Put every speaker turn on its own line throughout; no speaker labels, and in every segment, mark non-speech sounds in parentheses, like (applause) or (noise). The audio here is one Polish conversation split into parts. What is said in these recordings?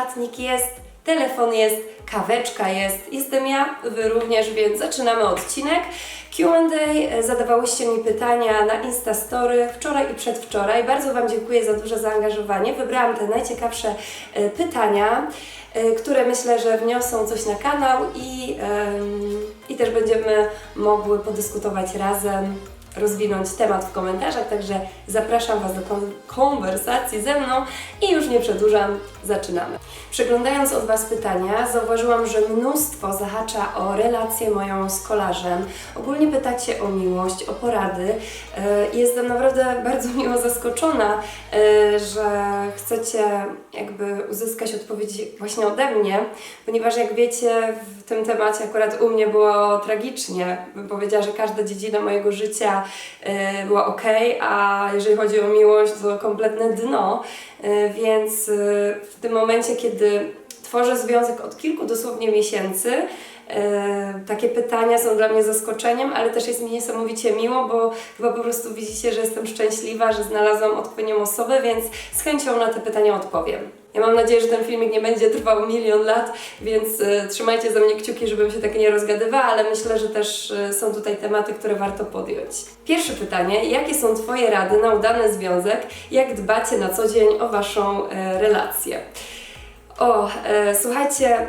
Notatnik jest, telefon jest, kaweczka jest. Jestem ja, Wy również, więc zaczynamy odcinek. Q&A, zadawałyście mi pytania na Instastory wczoraj i przedwczoraj. Bardzo Wam dziękuję za duże zaangażowanie. Wybrałam te najciekawsze e, pytania, e, które myślę, że wniosą coś na kanał i, i też będziemy mogły podyskutować razem rozwinąć temat w komentarzach, także zapraszam Was do kon- konwersacji ze mną i już nie przedłużam, zaczynamy. Przeglądając od Was pytania, zauważyłam, że mnóstwo zahacza o relację moją z kolarzem. Ogólnie pytacie o miłość, o porady. E, Jestem naprawdę (laughs) bardzo miło zaskoczona, e, że chcecie jakby uzyskać odpowiedzi właśnie ode mnie, ponieważ jak wiecie, w tym temacie akurat u mnie było tragicznie. Bym powiedziała, że każda dziedzina mojego życia e, była ok, a jeżeli chodzi o miłość, to kompletne dno. E, Więc e, w tym momencie, kiedy tworzę związek od kilku dosłownie miesięcy, takie pytania są dla mnie zaskoczeniem, ale też jest mi niesamowicie miło, bo chyba po prostu widzicie, że jestem szczęśliwa, że znalazłam odpowiednią osobę, więc z chęcią na te pytania odpowiem. Ja mam nadzieję, że ten filmik nie będzie trwał milion lat, więc e, trzymajcie za mnie kciuki, żebym się tak nie rozgadywała, ale myślę, że też e, są tutaj tematy, które warto podjąć. Pierwsze pytanie: jakie są Twoje rady na udany związek? Jak dbacie na co dzień o Waszą e, relację? O, e, słuchajcie,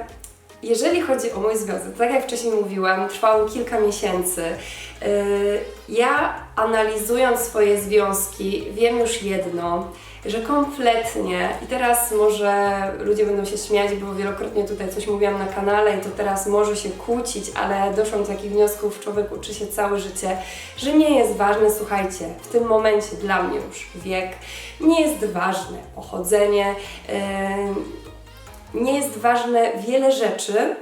jeżeli chodzi o mój związek, tak jak wcześniej mówiłam, trwał kilka miesięcy. Ja analizując swoje związki, wiem już jedno, że kompletnie, i teraz może ludzie będą się śmiać, bo wielokrotnie tutaj coś mówiłam na kanale i to teraz może się kłócić, ale doszłam do takich wniosków, człowiek uczy się całe życie, że nie jest ważne, słuchajcie, w tym momencie dla mnie już wiek, nie jest ważne pochodzenie, yy, nie jest ważne wiele rzeczy,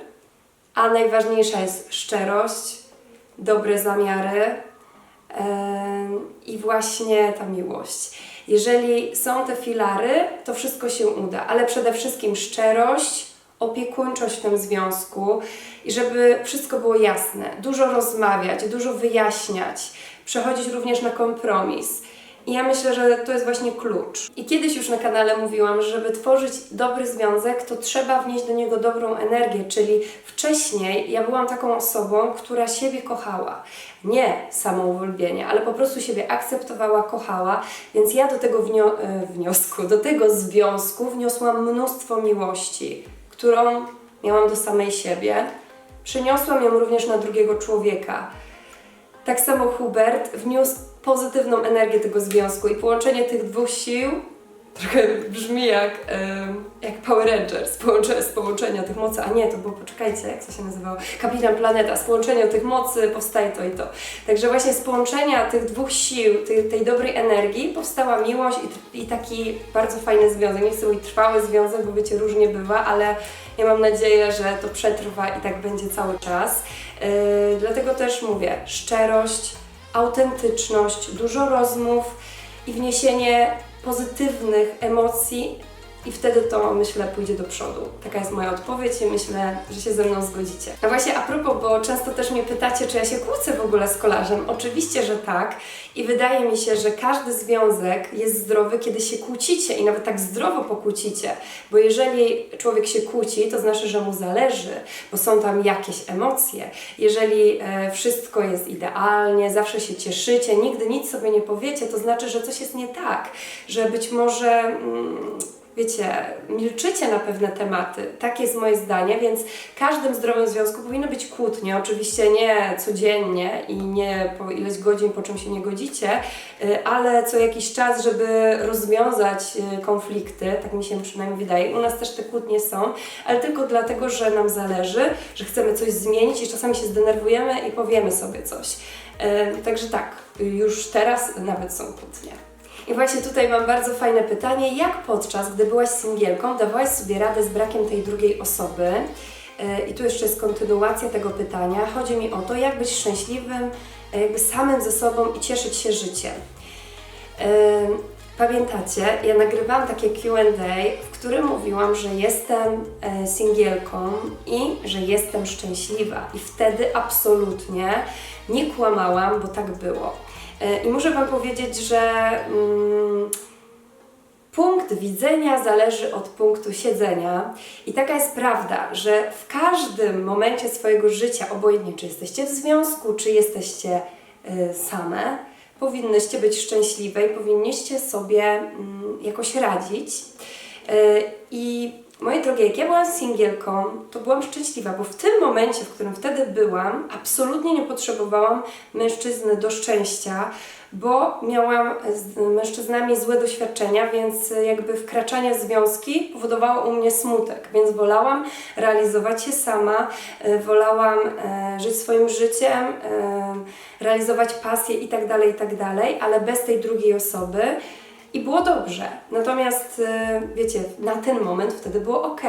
a najważniejsza jest szczerość, dobre zamiary em, i właśnie ta miłość. Jeżeli są te filary, to wszystko się uda, ale przede wszystkim szczerość, opiekuńczość w tym związku i żeby wszystko było jasne, dużo rozmawiać, dużo wyjaśniać, przechodzić również na kompromis. I ja myślę, że to jest właśnie klucz. I kiedyś już na kanale mówiłam, że żeby tworzyć dobry związek, to trzeba wnieść do niego dobrą energię, czyli wcześniej ja byłam taką osobą, która siebie kochała. Nie samouwielbienie, ale po prostu siebie akceptowała, kochała, więc ja do tego wnio- e, wniosku, do tego związku wniosłam mnóstwo miłości, którą miałam do samej siebie. Przeniosłam ją również na drugiego człowieka. Tak samo Hubert wniósł pozytywną energię tego związku i połączenie tych dwóch sił trochę brzmi jak, jak Power Rangers, połączenie, z połączenia tych mocy, a nie, to było, poczekajcie, jak to się nazywało, Kapitan Planeta, z połączenia tych mocy powstaje to i to. Także właśnie z połączenia tych dwóch sił, tej, tej dobrej energii powstała miłość i, i taki bardzo fajny związek. Nie chcę mówić trwały związek, bo wiecie, różnie bywa, ale ja mam nadzieję, że to przetrwa i tak będzie cały czas. Yy, dlatego też mówię, szczerość, autentyczność, dużo rozmów i wniesienie pozytywnych emocji i wtedy to myślę pójdzie do przodu. Taka jest moja odpowiedź i myślę, że się ze mną zgodzicie. No właśnie a propos, bo często też mnie pytacie, czy ja się kłócę w ogóle z kolarzem. Oczywiście, że tak i wydaje mi się, że każdy związek jest zdrowy, kiedy się kłócicie i nawet tak zdrowo pokłócicie, bo jeżeli człowiek się kłóci, to znaczy, że mu zależy, bo są tam jakieś emocje. Jeżeli e, wszystko jest idealnie, zawsze się cieszycie, nigdy nic sobie nie powiecie, to znaczy, że coś jest nie tak, że być może mm, wiecie, milczycie na pewne tematy. Tak jest moje zdanie, więc w każdym zdrowym związku powinno być kłótnie. Oczywiście nie codziennie i nie po ileś godzin, po czym się nie godzicie, y, ale co jakiś czas, żeby rozwiązać y, konflikty, tak mi się przynajmniej wydaje. U nas też te kłótnie są, ale tylko dlatego, że nam zależy, że chcemy coś zmienić i czasami się zdenerwujemy i powiemy sobie coś. Y, Także tak, już teraz nawet są kłótnie. I właśnie tutaj mam bardzo fajne pytanie. Jak podczas, gdy byłaś singielką, dawałaś sobie radę z brakiem tej drugiej osoby? E, I tu jeszcze jest kontynuacja tego pytania. Chodzi mi o to, jak być szczęśliwym, e, jakby samym ze sobą i cieszyć się życiem. E, pamiętacie, ja nagrywałam takie QA, w którym mówiłam, że jestem singielką i że jestem szczęśliwa. I wtedy absolutnie nie kłamałam, bo tak było. E, I muszę Wam powiedzieć, że. Mm, Punkt widzenia zależy od punktu siedzenia, i taka jest prawda, że w każdym momencie swojego życia, obojętnie czy jesteście w związku, czy jesteście y, same, powinnyście być szczęśliwe i powinniście sobie mm, jakoś radzić. Y, I moje drogie, jak ja byłam singielką, to byłam szczęśliwa, bo w tym momencie, w którym wtedy byłam, absolutnie nie potrzebowałam mężczyzny do szczęścia, bo miałam z mężczyznami złe doświadczenia, więc jakby wkraczanie w związki powodowało u mnie smutek, więc wolałam realizować się sama, e, wolałam e, żyć swoim życiem, e, realizować pasję i tak dalej, i tak ale bez tej drugiej osoby. I było dobrze. Natomiast, e, wiecie, na ten moment wtedy było ok.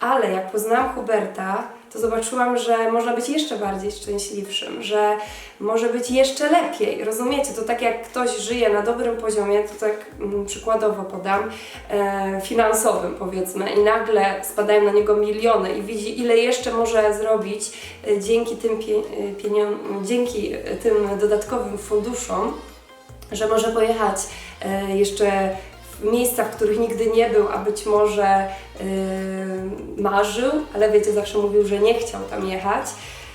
Ale jak poznałam Huberta, to zobaczyłam, że można być jeszcze bardziej szczęśliwszym, że może być jeszcze lepiej. Rozumiecie? To tak jak ktoś żyje na dobrym poziomie, to tak mm, przykładowo podam, e, finansowym powiedzmy, i nagle spadają na niego miliony i widzi, ile jeszcze może zrobić e, dzięki tym, pie, e, dzięki tym dodatkowym funduszom, że może pojechać e, jeszcze w miejsca, w których nigdy nie był, a być może yy, marzył, ale wiecie, zawsze mówił, że nie chciał tam jechać,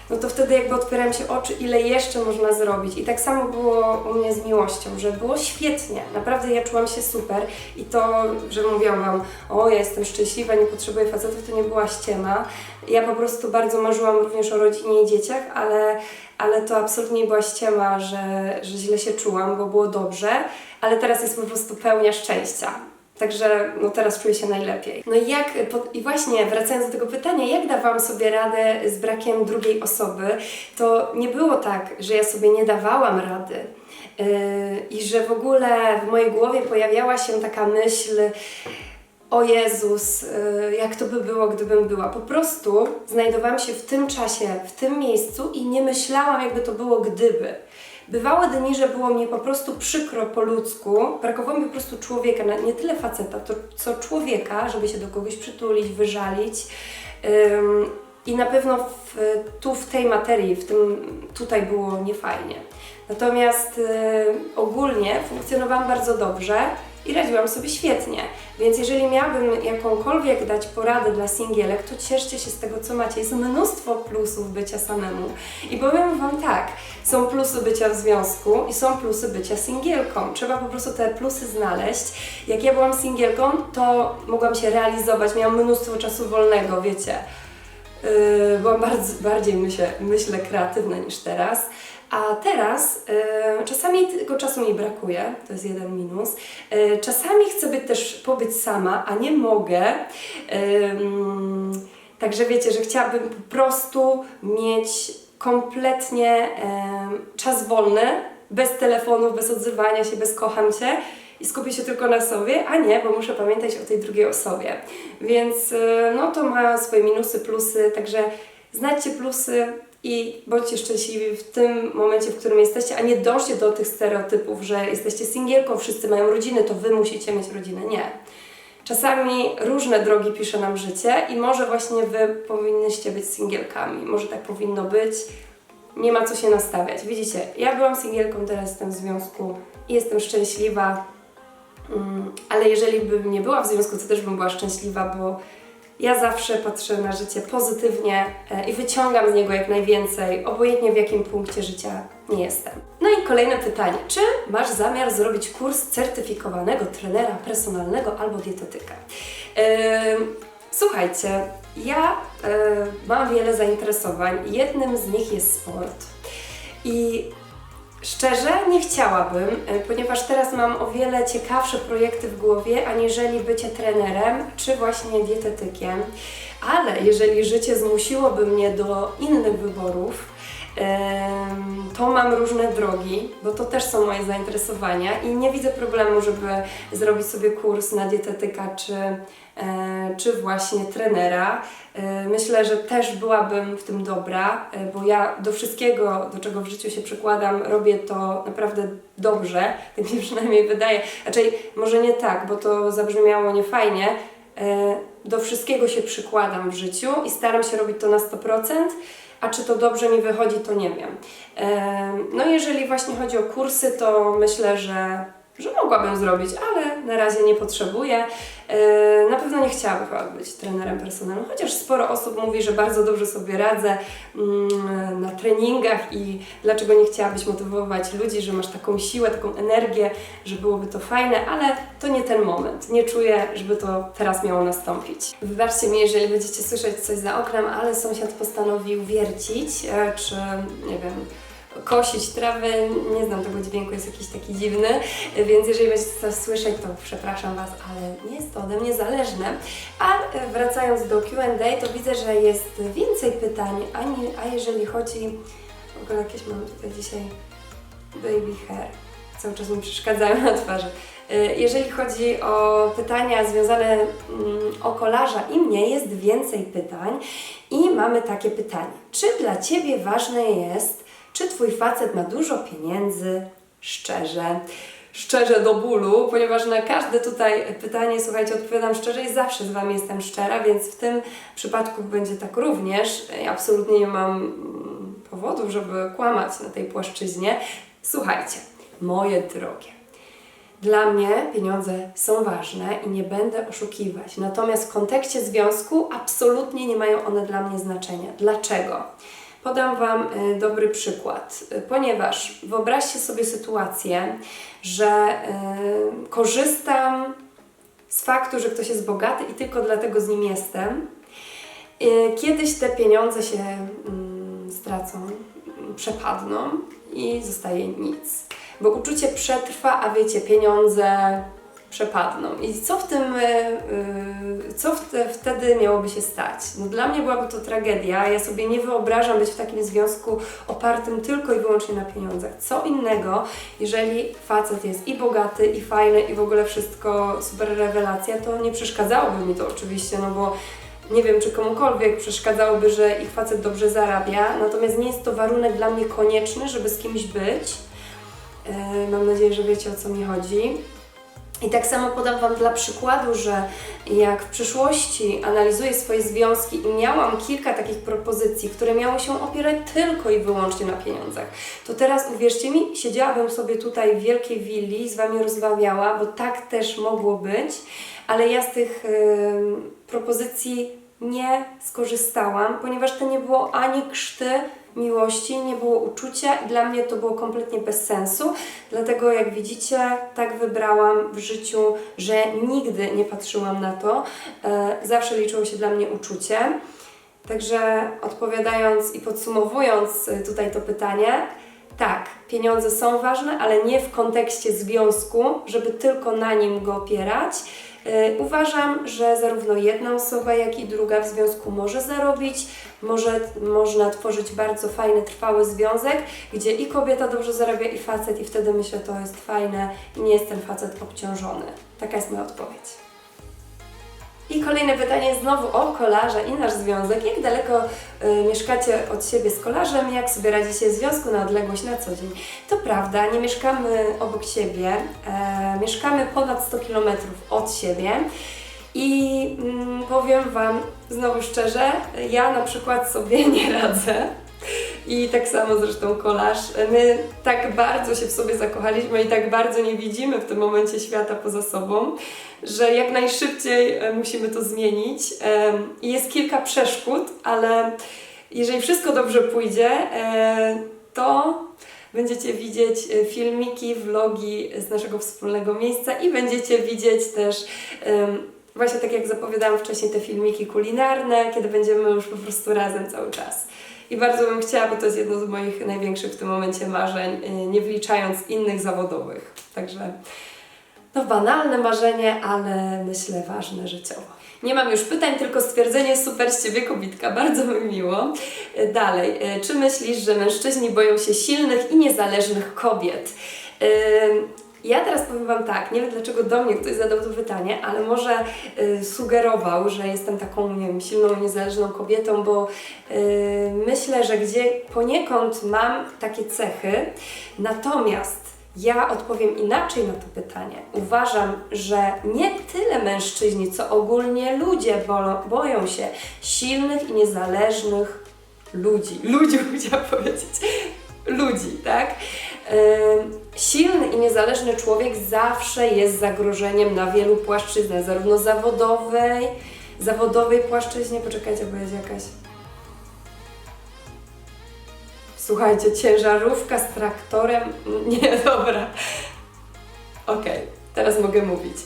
no to wtedy jakby otwierałem się oczy, ile jeszcze można zrobić. I tak samo było u mnie z miłością, że było świetnie, naprawdę ja czułam się super i to, że mówiłam Wam, o ja jestem szczęśliwa, nie potrzebuję facetów, to nie była ściema. Ja po prostu bardzo marzyłam również o rodzinie i dzieciach, ale, ale to absolutnie nie była ściema, że, że źle się czułam, bo było dobrze, ale teraz jest po prostu pełnia szczęścia. Także no teraz czuję się najlepiej. No i jak, i właśnie wracając do tego pytania, jak dawałam sobie radę z brakiem drugiej osoby, to nie było tak, że ja sobie nie dawałam rady. Yy, I że w ogóle w mojej głowie pojawiała się taka myśl, o Jezus, yy, jak to by było, gdybym była. Po prostu znajdowałam się w tym czasie, w tym miejscu i nie myślałam, jakby to było gdyby. Bywały dni, że było mi po prostu przykro po ludzku, brakowało mi po prostu człowieka, nie tyle faceta, to co człowieka, żeby się do kogoś przytulić, wyżalić. I na pewno w, tu w tej materii, w tym tutaj było niefajnie. Natomiast y, ogólnie funkcjonowałam bardzo dobrze i radziłam sobie świetnie. Więc jeżeli miałabym jakąkolwiek dać poradę dla singielek, to cieszcie się z tego, co macie. Jest mnóstwo plusów bycia samemu. I powiem Wam tak, są plusy bycia w związku i są plusy bycia singielką. Trzeba po prostu te plusy znaleźć. Jak ja byłam singielką, to mogłam się realizować, miałam mnóstwo czasu wolnego, wiecie. Yy, byłam bardzo, bardziej myślę, myślę kreatywna niż teraz. A teraz yy, czasami tego czasu mi brakuje, to jest jeden minus. Yy, czasami chcę być też pobyć sama, a nie mogę. Także wiecie, że chciałabym po prostu mieć kompletnie em, czas wolny, bez telefonów, bez odzywania się, bez kocham cię i skupię się tylko na sobie, a nie, bo muszę pamiętać o tej drugiej osobie. Więc y, no to ma swoje minusy, plusy, także znajdźcie plusy i bądźcie szczęśliwi w tym momencie, w którym jesteście, a nie dążcie do tych stereotypów, że jesteście singielką, wszyscy mają rodziny, to wy musicie mieć rodzinę. Nie. Czasami różne drogi pisze nam życie i może właśnie wy powinnyście być singielkami. Może tak powinno być. Nie ma co się nastawiać. Widzicie, ja byłam singielką, teraz jestem w związku i jestem szczęśliwa. Mm, ale jeżeli bym nie była w związku, to też bym była szczęśliwa, bo ja zawsze patrzę na życie pozytywnie e, i wyciągam z niego jak najwięcej, obojętnie w jakim punkcie życia nie jestem. No i kolejne pytanie. Czy masz zamiar zrobić kurs certyfikowanego trenera personalnego albo dietetyka? Ym, Słuchajcie, ja e, mam wiele zainteresowań. Jednym z nich jest sport. I Szczerze nie chciałabym, e, ponieważ teraz mam o wiele ciekawsze projekty w głowie, aniżeli bycie trenerem czy właśnie dietetykiem. Ale jeżeli życie zmusiłoby mnie do innych wyborów, to mam różne drogi, bo to też są moje zainteresowania i nie widzę problemu, żeby zrobić sobie kurs na dietetyka czy, e, czy właśnie trenera. E, myślę, że też byłabym w tym dobra, e, bo ja do wszystkiego, do czego w życiu się przykładam, robię to naprawdę dobrze, tak (laughs) mi przynajmniej wydaje. Raczej może nie tak, bo to zabrzmiało niefajnie, do wszystkiego się przykładam w życiu i staram się robić to na 100%, a czy to dobrze mi wychodzi, to nie wiem. No jeżeli właśnie chodzi o kursy, to myślę, że, że mogłabym zrobić, ale na razie nie potrzebuję. E, Na pewno nie chciałabym być trenerem personalnym, chociaż sporo osób mówi, że bardzo dobrze sobie radzę mm, na treningach i dlaczego nie chciałabyś motywować ludzi, że masz taką siłę, taką energię, że byłoby to fajne, ale to nie ten moment. Nie czuję, żeby to teraz miało nastąpić. Wybaczcie mi, jeżeli będziecie słyszeć coś za oknem, ale sąsiad postanowił wiercić, e, czy nie wiem, kosić trawę, nie znam tego dźwięku, jest jakiś taki dziwny, więc jeżeli będziecie coś słyszeć, to przepraszam Was, ale nie jest to ode mnie zależne. A wracając do Q&A, to widzę, że jest więcej pytań, ani, a jeżeli chodzi, w ogóle jakieś mam tutaj dzisiaj baby hair, cały czas mi przeszkadzają na twarzy. E, Jeżeli chodzi o pytania związane mm, o kolarza i mnie, jest więcej pytań i mamy takie pytanie. Czy dla Ciebie ważne jest, czy Twój facet ma dużo pieniędzy? Szczerze. Szczerze do bólu, ponieważ na każde tutaj pytanie, słuchajcie, odpowiadam szczerze i zawsze z Wami jestem szczera, więc w tym przypadku będzie tak również. Ja absolutnie nie mam mm, powodów, żeby kłamać na tej płaszczyźnie. Słuchajcie, moje drogie. Dla mnie pieniądze są ważne i nie będę oszukiwać. Natomiast w kontekście związku absolutnie nie mają one dla mnie znaczenia. Dlaczego? Podam Wam y, dobry przykład, ponieważ wyobraźcie sobie sytuację, że y, korzystam z faktu, że ktoś jest bogaty i tylko dlatego z nim jestem. Y, Kiedyś te pieniądze się mm, stracą, mm, przepadną i zostaje nic. Bo uczucie przetrwa, a wiecie, pieniądze przepadną. I co w tym, y, y, co wtedy miałoby się stać? No dla mnie byłaby to tragedia. Ja sobie nie wyobrażam być w takim związku opartym tylko i wyłącznie na pieniądzach. Co innego, jeżeli facet jest i bogaty, i fajny, i w ogóle wszystko super rewelacja, to nie przeszkadzałoby mi to oczywiście, no bo nie wiem, czy komukolwiek przeszkadzałoby, że ich facet dobrze zarabia, natomiast nie jest to warunek dla mnie konieczny, żeby z kimś być. E, Mam nadzieję, że wiecie o co mi chodzi. I tak samo podam Wam dla przykładu, że jak w przyszłości analizuję swoje związki i miałam kilka takich propozycji, które miały się opierać tylko i wyłącznie na pieniądzach, to teraz uwierzcie mi, siedziałabym sobie tutaj w wielkiej willi, z Wami rozmawiała, bo tak też mogło być, ale ja z tych em, propozycji nie skorzystałam, ponieważ to nie było ani krzty miłości, nie było uczucia i dla mnie to było kompletnie bez sensu. Dlatego jak widzicie, tak wybrałam w życiu, że nigdy nie patrzyłam na to. E, zawsze liczyło się dla mnie uczucie. Także odpowiadając i podsumowując y, tutaj to pytanie, tak, pieniądze są ważne, ale nie w kontekście związku, żeby tylko na nim go opierać. Yy, Uważam, że zarówno jedna osoba, jak i druga w związku może zarobić, może, można tworzyć bardzo fajny, trwały związek, gdzie i kobieta dobrze zarabia, i facet, i wtedy myślę, to jest fajne i nie jest ten facet obciążony. Taka jest moja odpowiedź. I kolejne pytanie znowu o kolarza i nasz związek. Jak daleko y, mieszkacie od siebie z kolarzem? Jak sobie radzicie w związku na odległość na co dzień? To prawda, nie mieszkamy obok siebie, e, mieszkamy ponad 100 km od siebie. I mm, powiem Wam znowu szczerze, ja na przykład sobie (laughs) nie radzę. I tak samo zresztą kolarz. My tak bardzo się w sobie zakochaliśmy i tak bardzo nie widzimy w tym momencie świata poza sobą, że jak najszybciej e, musimy to zmienić. Jest kilka przeszkód, ale jeżeli wszystko dobrze pójdzie, e, to będziecie widzieć e, filmiki, vlogi z naszego wspólnego miejsca i będziecie widzieć też właśnie tak jak zapowiadałam wcześniej te filmiki kulinarne, kiedy będziemy już po prostu razem cały czas. I bardzo bym chciała, bo to jest jedno z moich największych w tym momencie marzeń, y, nie wliczając innych zawodowych. Także no banalne marzenie, ale myślę ważne życiowo. Nie mam już pytań, tylko stwierdzenie super z Ciebie kobitka. Bardzo mi miło. E, Dalej. E, Czy myślisz, że mężczyźni boją się silnych i niezależnych kobiet? E, Ja teraz powiem Wam tak, nie wiem dlaczego do mnie ktoś zadał to pytanie, ale może e, sugerował, że jestem taką, nie wiem, silną, niezależną kobietą, bo e, myślę, że gdzie poniekąd mam takie cechy, natomiast ja odpowiem inaczej na to pytanie. Uważam, że nie tyle mężczyźni, co ogólnie ludzie bo, boją się silnych i niezależnych ludzi. Ludzi (laughs) chciałam powiedzieć. Ludzi, tak? Ym, Silny i niezależny człowiek zawsze jest zagrożeniem na wielu płaszczyznach, zarówno zawodowej, zawodowej płaszczyźnie. Poczekajcie, bo jest jakaś. Słuchajcie, ciężarówka z traktorem. (laughs) Nie, dobra. Okej, teraz mogę mówić.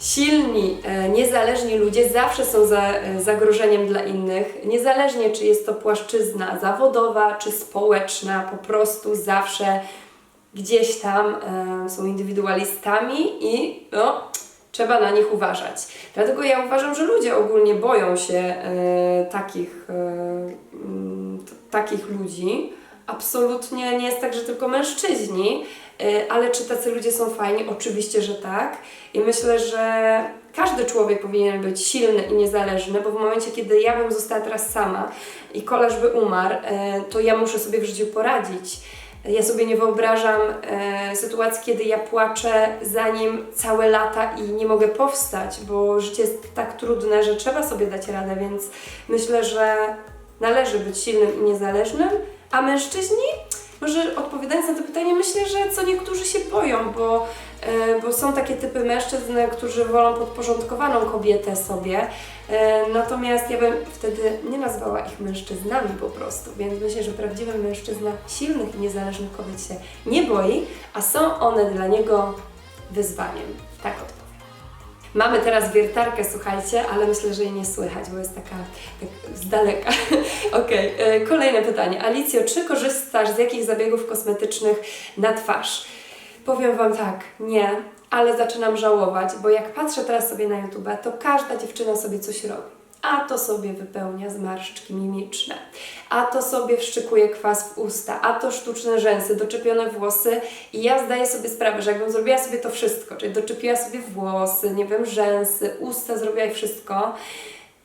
Silni, e, niezależni ludzie zawsze są za, e, zagrożeniem dla innych, niezależnie czy jest to płaszczyzna zawodowa czy społeczna, po prostu zawsze gdzieś tam e, są indywidualistami i no, trzeba na nich uważać. Dlatego ja uważam, że ludzie ogólnie boją się e, takich, e, takich ludzi. Absolutnie nie jest tak, że tylko mężczyźni, e, ale czy tacy ludzie są fajni? Oczywiście, że tak. I myślę, że każdy człowiek powinien być silny i niezależny, bo w momencie, kiedy ja bym została teraz sama i koleż by umarł, e, to ja muszę sobie w życiu poradzić. Ja sobie nie wyobrażam e, sytuacji, kiedy ja płaczę za nim całe lata i nie mogę powstać, bo życie jest tak trudne, że trzeba sobie dać radę, więc myślę, że należy być silnym i niezależnym, a mężczyźni, może odpowiadając na to pytanie, myślę, że co niektórzy się boją, bo, bo są takie typy mężczyzn, którzy wolą podporządkowaną kobietę sobie, e, natomiast ja bym wtedy nie nazwała ich mężczyznami po prostu, więc myślę, że prawdziwy mężczyzna silnych i niezależnych kobiet się nie boi, a są one dla niego wyzwaniem. Tak odpowiem. Mamy teraz wiertarkę, słuchajcie, ale myślę, że jej nie słychać, bo jest taka tak z daleka. (laughs) Okej, e, kolejne pytanie. Alicjo, czy korzystasz z jakich zabiegów kosmetycznych na twarz? Powiem Wam tak, nie, ale zaczynam żałować, bo jak patrzę teraz sobie na YouTube, to każda dziewczyna sobie coś robi. A to sobie wypełnia zmarszczki mimiczne, a to sobie wszczykuje kwas w usta, a to sztuczne rzęsy, doczepione włosy. I ja zdaję sobie sprawę, że jakbym zrobiła sobie to wszystko, czyli doczepiła sobie włosy, nie wiem, rzęsy, usta, zrobiła i wszystko,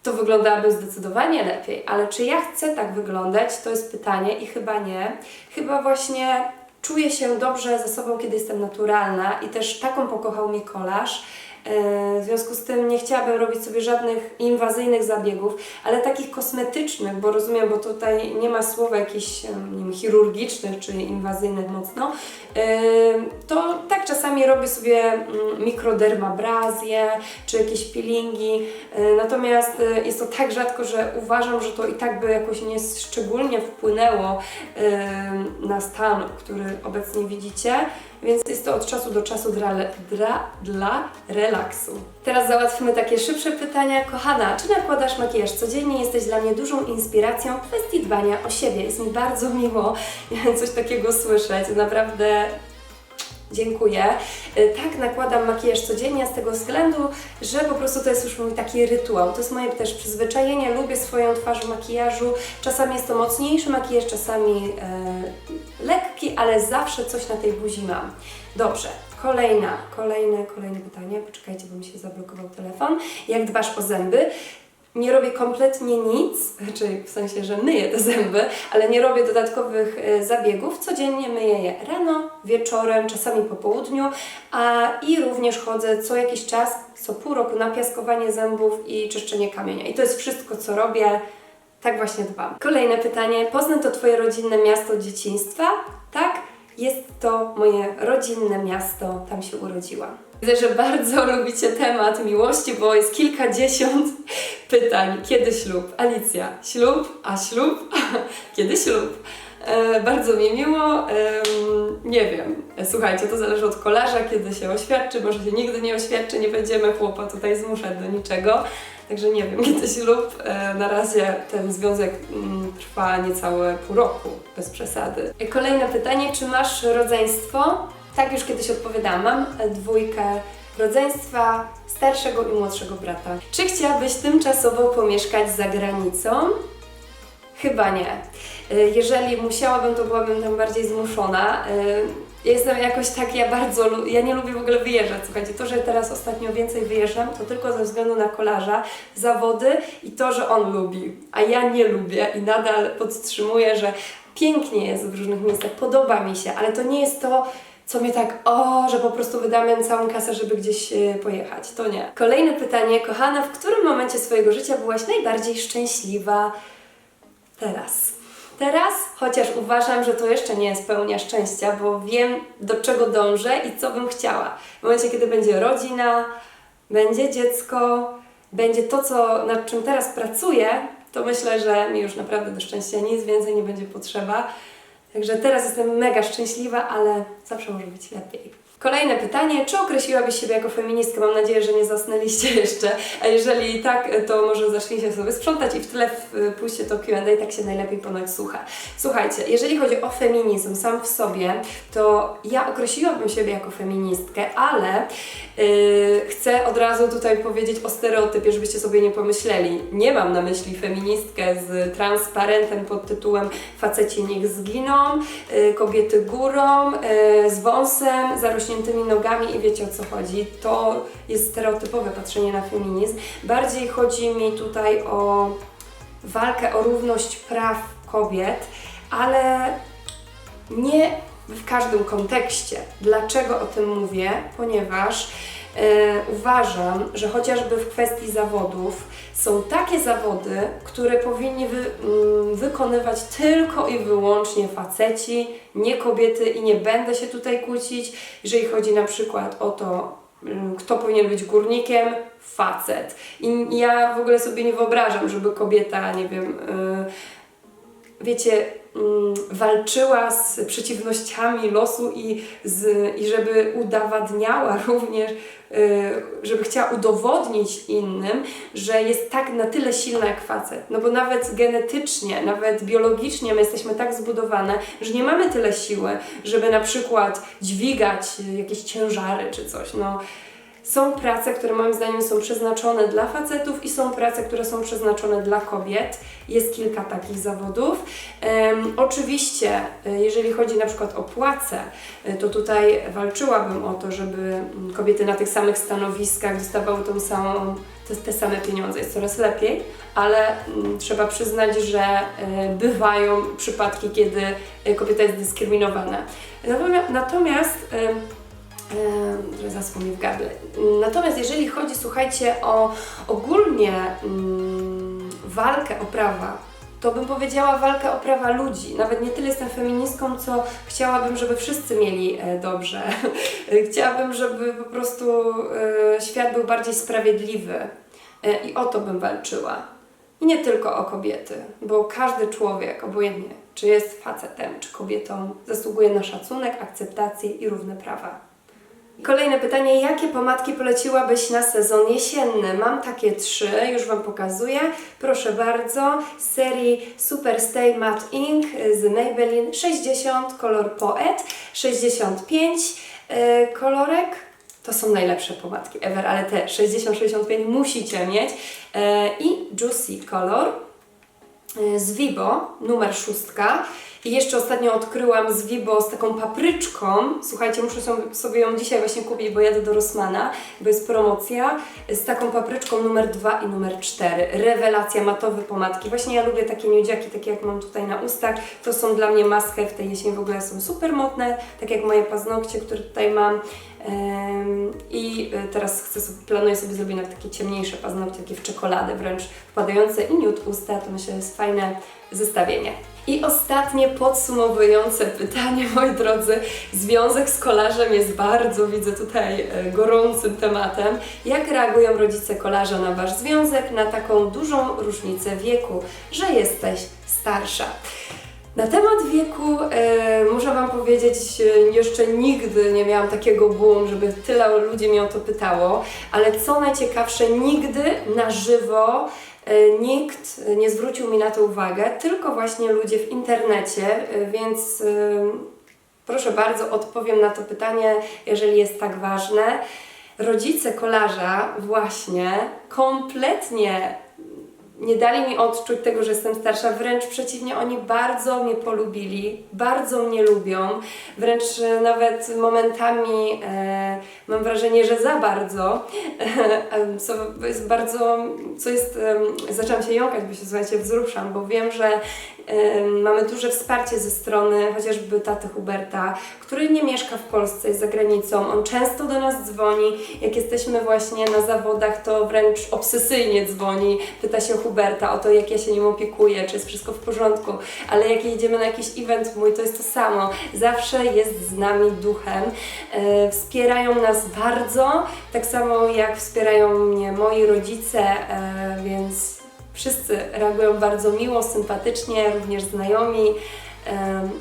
to wyglądałabym zdecydowanie lepiej. Ale czy ja chcę tak wyglądać, to jest pytanie i chyba nie. Chyba właśnie czuję się dobrze ze sobą, kiedy jestem naturalna i też taką pokochał mnie kolaż. E, W związku z tym nie chciałabym robić sobie żadnych inwazyjnych zabiegów, ale takich kosmetycznych, bo rozumiem, bo tutaj nie ma słowa jakichś nie wiem, chirurgicznych czy inwazyjnych mocno, e, to tak czasami robię sobie mm, mikrodermabrazję czy jakieś peelingi, e, natomiast jest to tak rzadko, że uważam, że to i tak by jakoś nie szczególnie wpłynęło na stan, który obecnie widzicie, więc jest to od czasu do czasu dla, dla, dla relaksu. Teraz załatwimy takie szybsze pytania. Kochana, czy nakładasz makijaż codziennie? Jesteś dla mnie dużą inspiracją w kwestii dbania o siebie. Jest mi bardzo miło (laughs) coś takiego słyszeć. Naprawdę Dziękuję. Y, Tak, nakładam makijaż codziennie z tego względu, że po prostu to jest już mój taki rytuał. To jest moje też przyzwyczajenie. Lubię swoją twarz w makijażu. Czasami jest to mocniejszy makijaż, czasami e, ale zawsze coś na tej buzi mam. Dobrze. Kolejna, kolejne, kolejne pytanie. Poczekajcie, bo mi się zablokował telefon. Jak dbasz o zęby? Nie robię kompletnie nic, czyli w sensie, że myję te zęby, ale nie robię dodatkowych e, zabiegów. Codziennie myję je rano, wieczorem, czasami po południu, a i również chodzę co jakiś czas, co pół roku na piaskowanie zębów i czyszczenie kamienia. I to jest wszystko, co robię. Tak właśnie dbam. Kolejne pytanie. Poznań to Twoje rodzinne miasto dzieciństwa? Tak, jest to moje rodzinne miasto, tam się urodziłam. Widzę, że bardzo (laughs) lubicie temat miłości, bo jest kilkadziesiąt (laughs) pytań. Kiedy ślub? Alicja, ślub, a ślub? (laughs) Kiedy ślub? E, bardzo mi miło. Nie wiem. Słuchajcie, to zależy od kolarza, kiedy się oświadczy. Może się nigdy nie oświadczy, nie będziemy chłopa tutaj zmuszać do niczego. Także nie wiem, (laughs) kiedy ślub. E, na razie ten związek mm, trwa niecałe pół roku, bez przesady. E, Kolejne pytanie, czy masz rodzeństwo? Tak, już kiedyś odpowiadałam. Mam e, dwójkę rodzeństwa starszego i młodszego brata. Czy chciałabyś tymczasowo pomieszkać za granicą? Chyba nie. Y, Jeżeli musiałabym, to byłabym tam bardziej zmuszona. Y, jestem jakoś tak, ja bardzo, ja nie lubię w ogóle wyjeżdżać. Słuchajcie, to, że teraz ostatnio więcej wyjeżdżam, to tylko ze względu na kolarza, zawody i to, że on lubi, a ja nie lubię i nadal podtrzymuję, że pięknie jest w różnych miejscach, podoba mi się, ale to nie jest to, co mnie tak, o, że po prostu wydamy całą kasę, żeby gdzieś e, pojechać. To nie. Kolejne pytanie, kochana, w którym momencie swojego życia byłaś najbardziej szczęśliwa? Teraz. Teraz, chociaż uważam, że to jeszcze nie jest pełnia szczęścia, bo wiem, do czego dążę i co bym chciała. W momencie, kiedy będzie rodzina, będzie dziecko, będzie to, co, nad czym teraz pracuję, to myślę, że mi już naprawdę do szczęścia nic więcej nie będzie potrzeba. Także teraz jestem mega szczęśliwa, ale zawsze może być lepiej. Kolejne pytanie, czy określiłabyś siebie jako feministkę? Mam nadzieję, że nie zasnęliście (laughs) jeszcze, a jeżeli tak, to może zacznijcie sobie sprzątać i w tle w- pójście to Q&A, tak się najlepiej ponoć słucha. Słuchajcie, jeżeli chodzi o feminizm sam w sobie, to ja określiłabym siebie jako feministkę, ale yy, chcę od razu tutaj powiedzieć o stereotypie, żebyście sobie nie pomyśleli. Nie mam na myśli feministkę z transparentem pod tytułem faceci niech zginą, yy, kobiety górą, yy, z wąsem, zarośniętymi nogami i wiecie o co chodzi. To jest stereotypowe patrzenie na feminizm. Bardziej chodzi mi tutaj o walkę o równość praw kobiet, ale nie w każdym kontekście. Dlaczego o tym mówię? Ponieważ uważam, że chociażby w kwestii zawodów są takie zawody, które powinni wy, mm, wykonywać tylko i wyłącznie faceci, nie kobiety i nie będę się tutaj kłócić, jeżeli chodzi na przykład o to, mm, kto powinien być górnikiem, facet. I ja w ogóle sobie nie wyobrażam, żeby kobieta, nie wiem, y, wiecie, mm, walczyła z przeciwnościami losu i, z, i żeby udowadniała (laughs) również, y, żeby chciała udowodnić innym, że jest tak na tyle silna jak facet. No bo nawet genetycznie, nawet biologicznie my jesteśmy tak zbudowane, że nie mamy tyle siły, żeby na przykład dźwigać jakieś ciężary czy coś. No, są prace, które moim zdaniem są przeznaczone dla facetów i są prace, które są przeznaczone dla kobiet. Jest kilka takich zawodów. Em, oczywiście, e, jeżeli chodzi na przykład o płace, e, to tutaj walczyłabym o to, żeby mm, kobiety na tych samych stanowiskach dostawały tą samą, te, te same pieniądze. Jest coraz lepiej, ale mm, trzeba przyznać, że e, bywają przypadki, kiedy kobieta jest dyskryminowana. Natomiast, Eee, zaschło mi w gardle. Natomiast jeżeli chodzi, słuchajcie, o ogólnie mm, walkę o prawa, to bym powiedziała walkę o prawa ludzi. Nawet nie tyle jestem feministką, co chciałabym, żeby wszyscy mieli e, dobrze. (laughs) Chciałabym, żeby po prostu e, świat był bardziej sprawiedliwy. E, I o to bym walczyła. I nie tylko o kobiety, bo każdy człowiek, obojętnie czy jest facetem, czy kobietą, zasługuje na szacunek, akceptację i równe prawa. Kolejne pytanie, jakie pomadki poleciłabyś na sezon jesienny? Mam takie trzy, już Wam pokazuję. Proszę bardzo, z serii Superstay Matte Ink z Maybelline 60, kolor Poet, 65 yy, kolorek. To są najlepsze pomadki ever, ale te 60-65 musicie mieć. Yy, I Juicy kolor yy, z Vibo, numer szóstka. I jeszcze ostatnio odkryłam z Vibo z taką papryczką. Słuchajcie, muszę sobie- ją dzisiaj właśnie kupić, bo jadę do Rossmana, bo jest promocja. Z taką papryczką numer 2 i numer 4. Rewelacja matowe pomadki. Właśnie ja lubię takie nudziaki, takie jak mam tutaj na ustach. To są dla mnie maskę w tej jesieni w ogóle są super modne, tak jak moje paznokcie, które tutaj mam. I y, teraz chcę sobie, planuję sobie zrobić takie ciemniejsze paznokcie, takie w czekoladę wręcz wpadające i nude usta, to myślę, jest fajne zestawienie. I ostatnie podsumowujące pytanie, (laughs) moi drodzy. Związek z kolarzem jest bardzo, widzę tutaj, e, gorącym tematem. Jak reagują rodzice kolarza na Wasz związek, na taką dużą różnicę wieku, że jesteś starsza? Na temat wieku e, muszę Wam powiedzieć, e, jeszcze nigdy nie miałam takiego boom, żeby tyle ludzi mnie o to pytało, ale co najciekawsze, nigdy na żywo nikt nie zwrócił mi na to uwagę, tylko właśnie ludzie w internecie, e, więc e, proszę bardzo, odpowiem na to pytanie, jeżeli jest tak ważne. rodzice kolarza właśnie kompletnie nie dali mi odczuć tego, że jestem starsza, wręcz przeciwnie, oni bardzo mnie polubili, bardzo mnie lubią, wręcz e, nawet momentami e, mam wrażenie, że za bardzo, e, co jest bardzo, co jest, e, zaczęłam się jąkać, bo się słuchajcie, wzruszam, bo wiem, że e, mamy duże wsparcie ze strony chociażby taty Huberta, który nie mieszka w Polsce, jest za granicą, on często do nas dzwoni, jak jesteśmy właśnie na zawodach, to wręcz obsesyjnie dzwoni, pyta się Huberta o to, jak ja się nim opiekuję, czy jest wszystko w porządku, ale jak jedziemy na jakiś event mój, to jest to samo. Zawsze jest z nami duchem. E, wspierają nas bardzo, tak samo jak wspierają mnie moi rodzice, e, więc wszyscy reagują bardzo miło, sympatycznie, również znajomi.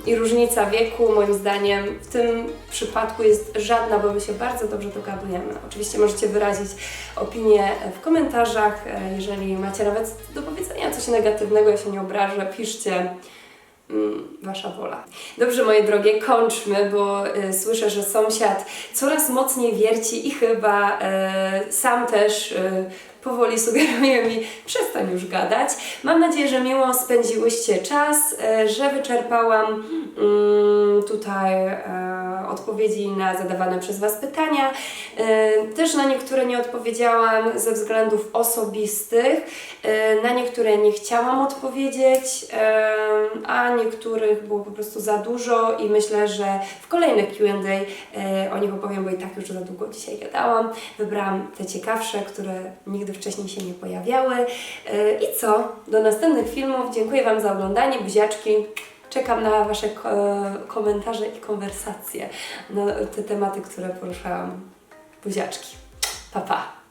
I różnica wieku, moim zdaniem, w tym przypadku jest żadna, bo my się bardzo dobrze dogadujemy. Oczywiście możecie wyrazić opinię w komentarzach, e, jeżeli macie nawet do powiedzenia coś negatywnego, ja się nie obrażę, piszcie. Mm, Wasza wola. Dobrze, moje drogie, kończmy, bo e, słyszę, że sąsiad coraz mocniej wierci i chyba e, sam też powoli sugeruje mi, przestań już gadać. Mam nadzieję, że miło spędziłyście czas, e, że wyczerpałam mm, tutaj e, odpowiedzi na zadawane przez Was pytania. E, też na niektóre nie odpowiedziałam ze względów osobistych, na niektóre nie chciałam odpowiedzieć, a niektórych było po prostu za dużo i myślę, że w kolejnych Q&A o nich opowiem, bo i tak już za długo dzisiaj gadałam. Wybrałam te ciekawsze, które nigdy wcześniej się nie pojawiały. E, I co? Do następnych filmów. Dziękuję Wam za oglądanie. Buziaczki. Czekam na Wasze ko- komentarze i konwersacje na te tematy, które poruszałam. Buziaczki. Pa, pa.